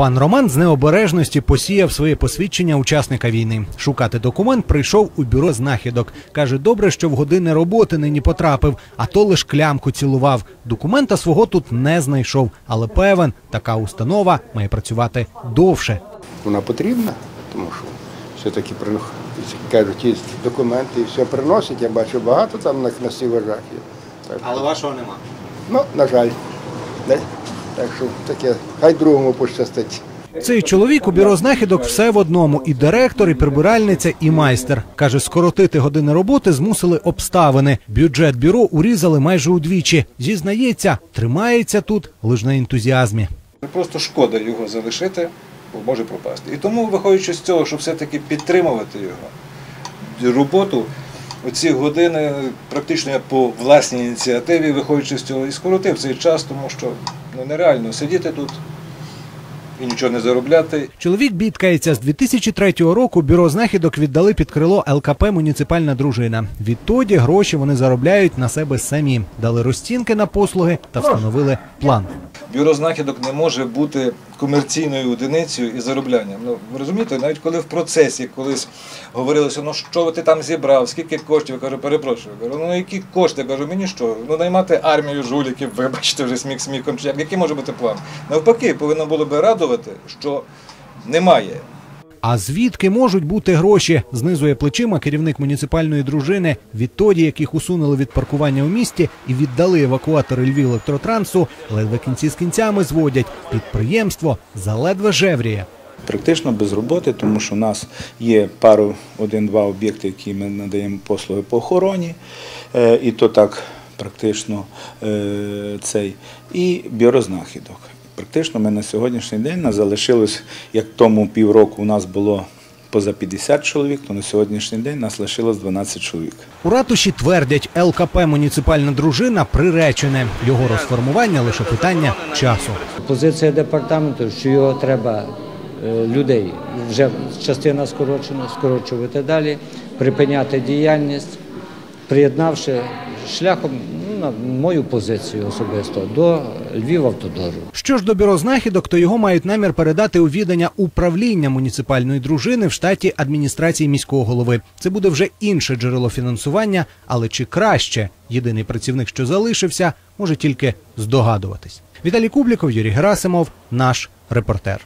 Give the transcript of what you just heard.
Пан Роман з необережності посіяв своє посвідчення учасника війни. Шукати документ прийшов у бюро знахідок. Каже, добре, що в години роботи нині потрапив, а то лиш клямку цілував. Документа свого тут не знайшов, але певен, така установа має працювати довше. Вона потрібна, тому що все-таки кажуть, є документи і все приносять. Я бачу багато там на, є. Так, Але вашого нема. ну, на жаль. Так що таке, хай другому пощастить. Цей чоловік у бюро знахідок все в одному: і директор, і прибиральниця, і майстер. Каже, скоротити години роботи змусили обставини. Бюджет бюро урізали майже удвічі. Зізнається, тримається тут лише на ентузіазмі. Просто шкода його залишити, бо може пропасти. І тому, виходячи з цього, щоб все-таки підтримувати його роботу, оці години практично я по власній ініціативі, виходячи з цього, і скоротив цей час, тому що ну, нереально сидіти тут і нічого не заробляти. Чоловік бідкається з 2003 року. Бюро знахідок віддали під крило ЛКП Муніципальна дружина. Відтоді гроші вони заробляють на себе самі. Дали розцінки на послуги та встановили план. Бюро знахідок не може бути комерційною одиницею і зароблянням. Ну ви розумієте, навіть коли в процесі колись говорилося, ну що ти там зібрав, скільки коштів, я кажу, перепрошую. Кажу, ну які кошти? Я кажу, мені що? Ну наймати армію жуліків, вибачте, вже сміх сміхом. Який може бути план? Навпаки, повинно було би радувати, що немає. А звідки можуть бути гроші? Знизує плечима керівник муніципальної дружини. Відтоді, як їх усунули від паркування у місті і віддали евакуатори Львів електротрансу, ледве кінці з кінцями зводять. Підприємство заледве жевріє. Практично без роботи, тому що у нас є пару, один-два об'єкти, які ми надаємо послуги по охороні, е, і то так практично е, цей, і бюро знахідок. Практично ми на сьогоднішній день нас залишилось, як тому півроку у нас було поза 50 чоловік, то на сьогоднішній день нас лишилось 12 чоловік. У ратуші твердять, ЛКП муніципальна дружина приречене. Його розформування лише питання часу. Позиція департаменту, що його треба е, людей вже частина скорочена, скорочувати далі, припиняти діяльність, приєднавши шляхом на мою позицію особисто до Львівавтодору. Що ж до бюро знахідок, то його мають намір передати у відання управління муніципальної дружини в штаті адміністрації міського голови. Це буде вже інше джерело фінансування, але чи краще єдиний працівник, що залишився, може тільки здогадуватись. Віталій Кубліков, Юрій Герасимов, наш репортер.